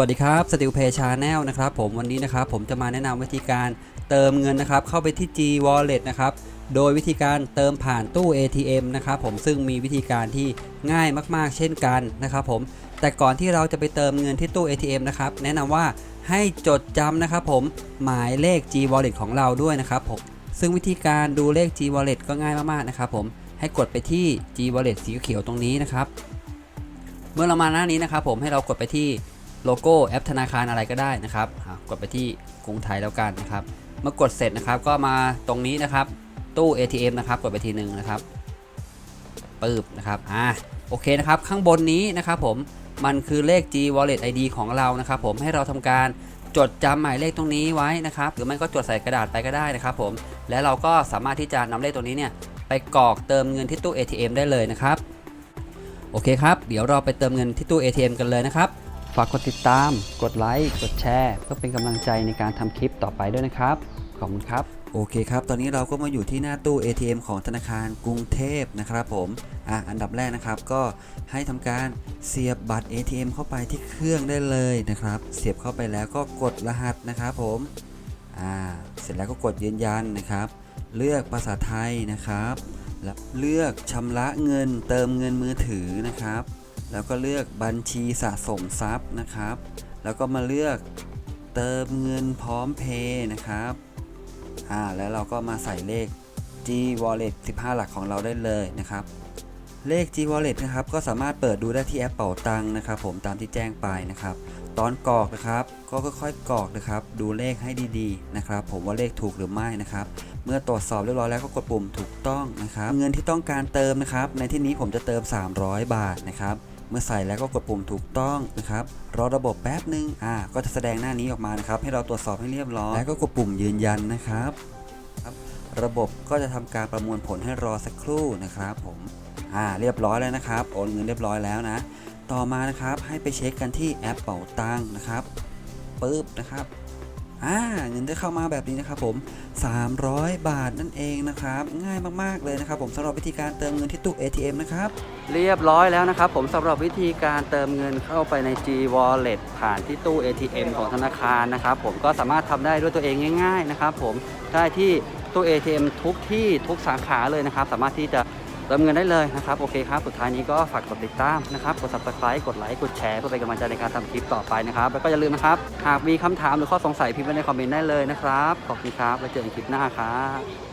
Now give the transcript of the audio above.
วัสดีครับสติลเพย์ชาแนลนะครับผมวันนี้นะครับผมจะมาแนะนำวิธีการเติมเงินนะครับ เข้าไปที่ G Wallet นะครับโดยวิธีการเติมผ่านตู้ ATM นะครับผมซึ่งมีวิธีการที่ง่ายมากๆ เช่นกันนะครับผมแต่ก่อนที่เราจะไปเติมเงินที่ตู้ ATM นะครับแนะนำว่าให้จดจำนะครับผมหมายเลข G Wallet ของเราด้วยนะครับผมซึ่งวิธีการดูเลข G Wallet ก็ง่ายมากๆนะครับผมให้กดไปที่ G Wallet สีเขียวตรงนี้นะครับเมื่อเรามาหน้านี้นะครับผมให้เรากดไปที่ โลโก้แอปธนาคารอะไรก็ได้นะครับกดไปที่กรุงไทยแล้วกันนะครับ เมื่อกดเสร็จนะครับก็มาตรงนี้นะครับ ตู้ ATM นะครับกดไปทีหนึ่งนะครับปึ๊บนะครับอ่าโอเคนะครับข้างบนนี้นะครับผมมันคือเลข G Wallet ID ของเรานะครับผมให้เราทำการจดจำหมายเลขตรงนี้ไว้นะครับ หรือไม่ก็จดใส่กระดาษไปก็ได้นะครับผมและเราก็สามารถที่จะนำเลขตัวนี้เนี่ยไปกรอกเติมเงินที่ตู้ ATM ได้เลยนะครับ โอเคครับ เดี๋ยวเราไปเติมเงินที่ตู้ ATM กันเลยนะครับากกดติดตาม กดไลค์ กดแชร์เพื่อเป็นกำลังใจในการทำคลิปต่อไปด้วยนะครับ ขอบคุณครับ โอเคครับ ตอนนี้เราก็มาอยู่ที่หน้าตู้ ATM ของธนาคารกรุงเทพนะครับผมอะอันดับแรกนะครับก็ให้ทำการเสียบบัตร ATM เข้าไปที่เครื่องได้เลยนะครับ เสียบเข้าไปแล้วก็กดรหัสนะครับผมอ่าเสร็จแล้วก็กดยืนยันนะครับ เลือกภาษาไทยนะครับ แล้วเลือกชำระเงินเติมเงินมือถือนะครับ แล้วก็เลือกบัญชีสะสมทรัพย์นะครับ แล้วก็มาเลือกเติมเงินพร้อมเพย์นะครับอ่าแล้วเราก็มาใส่เลข G Wallet 15 หลักของเราได้เลยนะครับ เลข G Wallet นะครับก็สามารถเปิดดูได้ที่แอปเป่าตังค์นะครับผมตามที่แจ้งไปนะครับ ตอนกรอกนะครับ ก็ค่อยๆกรอกนะครับ ดูเลขให้ดีๆนะครับ ผมว่าเลขถูกหรือไม่นะครับเมื่อตรวจสอบเรียบร้อยแล้วก็กดปุ่มถูกต้องนะครับ เงินที่ต้องการเติมนะครับ ในที่นี้ผมจะเติม 300 บาทนะครับ เมื่อใส่แล้วก็กดปุ่มถูกต้องนะครับรอระบบแป๊บหนึ่งอ่าก็จะแสดงหน้านี้ออกมานะครับให้เราตรวจสอบให้เรียบร้อยแล้วก็กดปุ่มยืนยันนะครับครับระบบก็จะทำการประมวลผลให้รอสักครู่นะครับผมอ่าเรียบร้อยแล้วนะครับโอนเงินเรียบร้อยแล้วนะ ต่อมานะครับให้ไปเช็คกันที่แอปเป๋าตังนะครับปึ๊บนะครับ อ่าเงินได้เข้ามาแบบนี้นะครับผม 300 บาทนั่นเองนะครับ ง่ายมากๆเลยนะครับผมสำหรับวิธีการเติมเงินที่ตู้ ATM นะครับ เรียบร้อยแล้วนะครับผมสำหรับวิธีการเติมเงินเข้าไปใน G Wallet ผ่านที่ตู้ ATM ของธนาคารนะครับผมก็สามารถทำได้ด้วยตัวเองง่าย ๆนะครับ ผมได้ที่ตู้ ATM ทุกที่ทุกสาขาเลยนะครับ สามารถที่จะ เติมเงินได้เลยนะครับ โอเคครับ สุดท้ายนี้ก็ฝากกดติดตามนะครับ กด subscribe กดไลค์ กดแชร์เพื่อเป็นกำลังใจในการทำคลิปต่อไปนะครับ แล้วก็อย่าลืมนะครับ หากมีคำถามหรือข้อสงสัยพิมพ์ไว้ในคอมเมนต์ได้เลยนะครับ ขอบคุณครับ ไว้เจอกันคลิปหน้าครับ